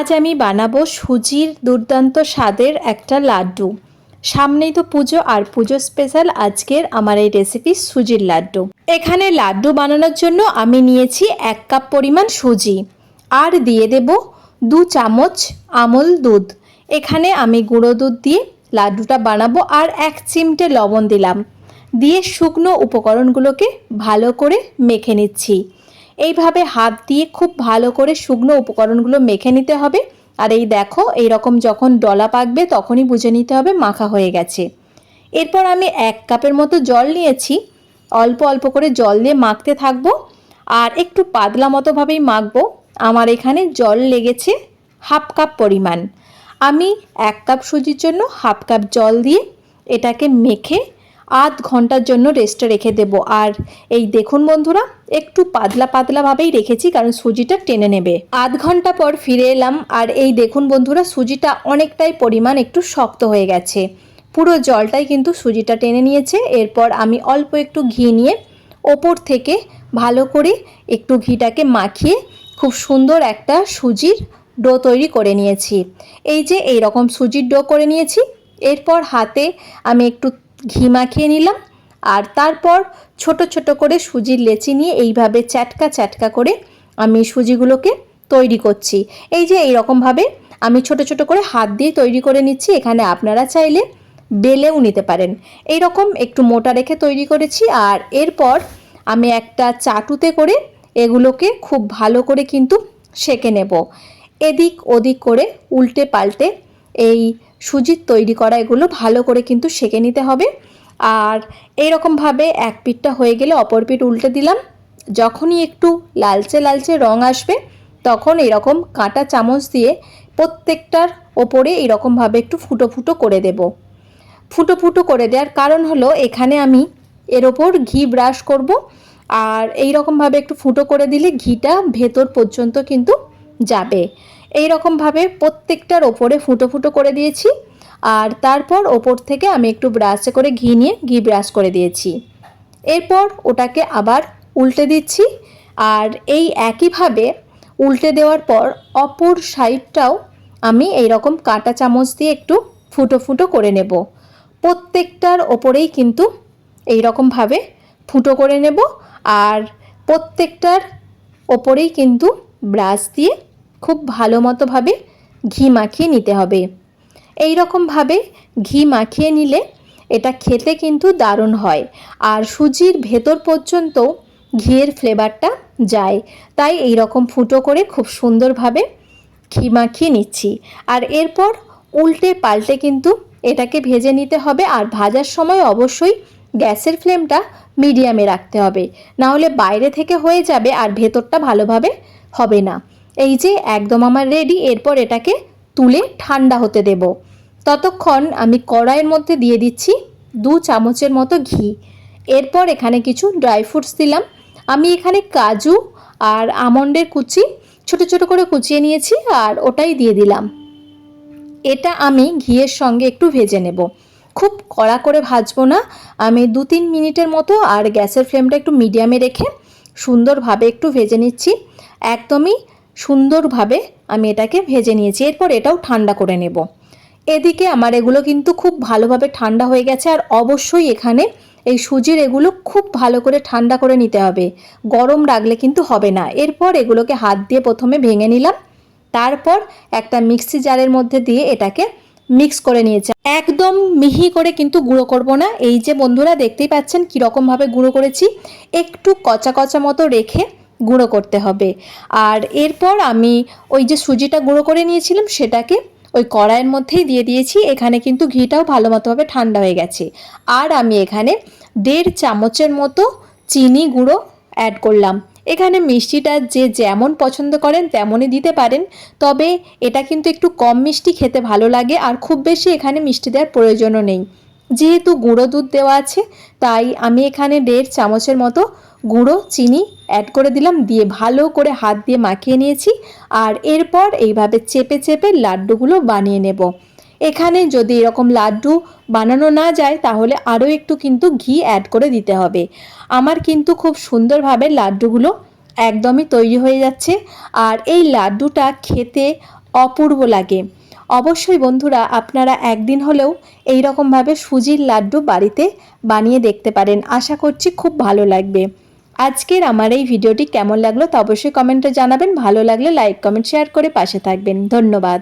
আজ আমি বানাবো সুজির দুর্দান্ত স্বাদের একটা লাড্ডু। সামনেই তো পুজো আর পুজো স্পেশাল আজকের আমার এই রেসিপি সুজির লাড্ডু। এখানে লাড্ডু বানানোর জন্য আমি নিয়েছি এক কাপ পরিমাণ সুজি আর দিয়ে দেব দু চামচ আমল দুধ। এখানে আমি গুঁড়ো দুধ দিয়ে লাড্ডুটা বানাবো আর এক চিমটে লবণ দিলাম। দিয়ে শুকনো উপকরণগুলোকে ভালো করে মেখে নিচ্ছি। এইভাবে হাত দিয়ে খুব ভালো করে শুকনো উপকরণগুলো মেখে নিতে হবে। আর এই দেখো এই রকম যখন ডলা পাকবে তখনই বুঝে নিতে হবে মাখা হয়ে গেছে। এরপর আমি এক কাপের মতো জল নিয়েছি। অল্প অল্প করে জল দিয়ে মাখতে থাকব। আর একটু পাতলা মতোভাবেই মাখবো। আমার এখানে জল লেগেছে হাফ কাপ পরিমাণ। আমি এক কাপ সুজির জন্য হাফ কাপ জল দিয়ে এটাকে মেখে আধ ঘণ্টার জন্য রেস্টে রেখে দেব। আর এই দেখুন বন্ধুরা, একটু পাতলা পাতলাভাবেই রেখেছি, কারণ সুজিটা টেনে নেবে। আধ ঘণ্টা পর ফিরে এলাম, আর এই দেখুন বন্ধুরা, সুজিটা অনেকটাই পরিমাণ একটু শক্ত হয়ে গেছে। পুরো জলটাই কিন্তু সুজিটা টেনে নিয়েছে। এরপর আমি অল্প একটু ঘি নিয়ে ওপর থেকে ভালো করে একটু ঘিটাকে মাখিয়ে খুব সুন্দর একটা সুজির ডো তৈরি করে নিয়েছি। এই যে এই রকম সুজির ডো করে নিয়েছি। এরপর হাতে আমি একটু ঘি মাখিয়ে নিলাম। আর তারপর ছোট ছোট করে সুজির লেচি নিয়ে এইভাবে চ্যাটকা চ্যাটকা করে আমি সুজিগুলোকে তৈরি করছি। এই যে এই রকমভাবে আমি ছোট ছোট করে হাত দিয়ে তৈরি করে নিচ্ছি। এখানে আপনারা চাইলে বেলেও নিতে পারেন। এই রকম একটু মোটা রেখে তৈরি করেছি। আর এরপর আমি একটা চাটুতে করে এগুলোকে খুব ভালো করে কিন্তু সেঁকে নেব। এদিক ওদিক করে উল্টে পাল্টে এই সুজির তৈরি করা এগুলো ভালো করে কিন্তু সেঁকে নিতে হবে। আর এইরকমভাবে এক পিঠটা হয়ে গেলে অপর পিঠ উল্টে দিলাম। যখনই একটু লালচে লালচে রং আসবে, তখন এরকম কাঁটা চামচ দিয়ে প্রত্যেকটার ওপরে এরকমভাবে একটু ফুটো ফুটো করে দেব। ফুটো ফুটো করে দেওয়ার কারণ হলো এখানে আমি এর ওপর ঘি ব্রাশ করব। আর এই রকমভাবে একটু ফুটো করে দিলে ঘিটা ভেতর পর্যন্ত কিন্তু যাবে। এই রকমভাবে প্রত্যেকটার ওপরে ফুটো ফুটো করে দিয়েছি। আর তারপর ওপর থেকে আমি একটু ব্রাশে করে ঘি নিয়ে ঘি ব্রাশ করে দিয়েছি। এরপর ওটাকে আবার উল্টে দিচ্ছি। আর এই একইভাবে উল্টে দেওয়ার পর অপর সাইডটাও আমি এই রকম কাঁটা চামচ দিয়ে একটু ফুটো ফুটো করে নেব। প্রত্যেকটার ওপরেই কিন্তু এই রকমভাবে ফুটো করে নেব। আর প্রত্যেকটার ওপরেই কিন্তু ব্রাশ দিয়ে খুব ভালো মতোভাবে ঘি মাখিয়ে নিতে হবে। এই রকমভাবে ঘি মাখিয়ে নিলে এটা খেতে কিন্তু দারুণ হয়। আর সুজির ভেতর পর্যন্ত ঘিয়ের ফ্লেভারটা যায়। তাই এই রকম ফুটো করে খুব সুন্দরভাবে ঘি মাখিয়ে নিচ্ছি। আর এরপর উল্টে পাল্টে কিন্তু এটাকে ভেজে নিতে হবে। আর ভাজার সময় অবশ্যই গ্যাসের ফ্লেমটা মিডিয়ামে রাখতে হবে। না হলে বাইরে থেকে হয়ে যাবে আর ভেতরটা ভালোভাবে হবে না। এই যে একদম আমার রেডি এরপর এটাকে তুলে ঠান্ডা হতে দেব। ততক্ষণ আমি কড়াইয়ের মধ্যে দিয়ে দিচ্ছি দু চামচের মতো ঘি। এরপর এখানে কিছু ড্রাই ফ্রুটস দিলাম। আমি এখানে কাজু আর আমন্ডের কুচি ছোট ছোট করে কুচিয়ে নিয়েছি আর ওটাই দিয়ে দিলাম। এটা আমি ঘিয়ের সঙ্গে একটু ভেজে নেব। খুব কড়া করে ভাজবো না। আমি দু তিন মিনিটের মতো আর গ্যাসের ফ্লেমটা একটু মিডিয়ামে রেখে সুন্দরভাবে একটু ভেজে নিচ্ছি। একদমই সুন্দরভাবে আমি এটাকে ভেজে নিয়েছি। এরপর এটাও ঠান্ডা করে নেব। এদিকে আমার এগুলো কিন্তু খুব ভালোভাবে ঠান্ডা হয়ে গেছে আর অবশ্যই এখানে এই সুজির এগুলো খুব ভালো করে ঠান্ডা করে নিতে হবে। গরম রাখলে কিন্তু হবে না। এরপর এগুলোকে হাত দিয়ে প্রথমে ভেঙে নিলাম। তারপর একটা মিক্সি জারের মধ্যে দিয়ে এটাকে মিক্স করে নিয়েছে। একদম মিহি করে কিন্তু গুঁড়ো করব না। এই যে বন্ধুরা দেখতেই পাচ্ছেন কীরকমভাবে গুঁড়ো করেছি। একটু কচা কচা মতো রেখে গুঁড়ো করতে হবে। আর এরপর আমি ওই যে সুজিটা গুঁড়ো করে নিয়েছিলাম, সেটাকে ওই কড়াইয়ের মধ্যেই দিয়ে দিয়েছি। এখানে কিন্তু ঘিটাও ভালো মতোভাবে ঠান্ডা হয়ে গেছে। আর আমি এখানে দেড় চামচের মতো চিনি গুঁড়ো অ্যাড করলাম। এখানে মিষ্টিটা যে যেমন পছন্দ করেন তেমনই দিতে পারেন। তবে এটা কিন্তু একটু কম মিষ্টি খেতে ভালো লাগে আর খুব বেশি এখানে মিষ্টি দেওয়ার প্রয়োজনও নেই। যেহেতু গুঁড়ো দুধ দেওয়া আছে, তাই আমি এখানে দেড় চামচের মতো গুঁড়ো, চিনি অ্যাড করে দিলাম, দিয়ে ভালো করে হাত দিয়ে মাখিয়ে নিয়েছি। আর এরপর এইভাবে চেপে চেপে লাড্ডুগুলো বানিয়ে নেব। এখানে যদি এরকম লাড্ডু বানানো না যায়, তাহলে আরও একটু কিন্তু ঘি অ্যাড করে দিতে হবে। আমার কিন্তু খুব সুন্দরভাবে লাড্ডুগুলো একদমই তৈরি হয়ে যাচ্ছে। আর এই লাড্ডুটা খেতে অপূর্ব লাগে। অবশ্যই বন্ধুরা, আপনারা একদিন হলেও এই রকমভাবে সুজির লাড্ডু বাড়িতে বানিয়ে দেখতে পারেন। আশা করছি খুব ভালো লাগবে। আজকের আমার এই ভিডিওটি কেমন লাগল তা অবশ্যই কমেন্টে জানাবেন। ভালো লাগলে লাইক, কমেন্ট, শেয়ার করে পাশে থাকবেন। ধন্যবাদ।